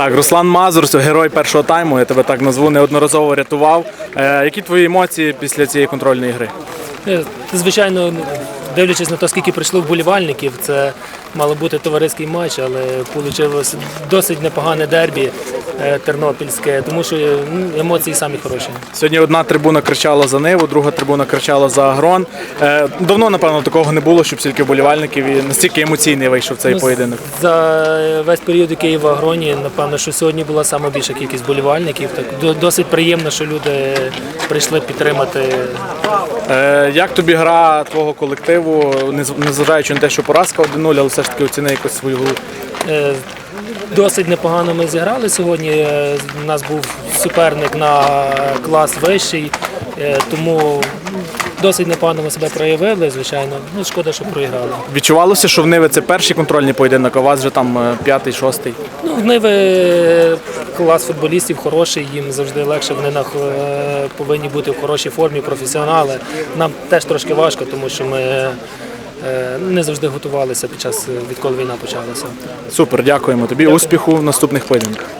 Так, Руслан Мазур, герой першого тайму, я тебе так назву, неодноразово рятував. Е, які твої емоції після цієї контрольної гри? Е, Звичайно, дивлячись на те, скільки прийшло вболівальників, це мало бути товариський матч, але вийшло досить непогане дербі тернопільське, тому що е, емоції самі хороші. Сьогодні одна трибуна кричала за Ниву, друга трибуна кричала за Агрон. Е, давно, напевно, такого не було, щоб стільки вболівальників і настільки емоційний вийшов цей Ну, поєдинок. За весь період, який в Агроні, напевно, що сьогодні була саме більша кількість болівальників. Так досить приємно, що люди прийшли підтримати. Е, як тобі гра твого колективу, незважаючи на те, що поразка 1-0, але все ж таки оціни якось свою гру? Е, Досить непогано ми зіграли сьогодні. Е, У нас був суперник на клас вищий, е, тому досить непогано ми себе проявили, звичайно. Ну, шкода, що проіграли. Відчувалося, що в Ниви це перший контрольний поєдинок, а у вас вже там е, п'ятий, шостий. Ну, в Ниви клас футболістів хороший, їм завжди легше, вони на, е, повинні бути в хорошій формі, професіонали. Нам теж трошки важко, тому що ми е, не завжди готувалися під час, відколи війна почалася. Супер, дякуємо тобі. Успіху в наступних поєдинках.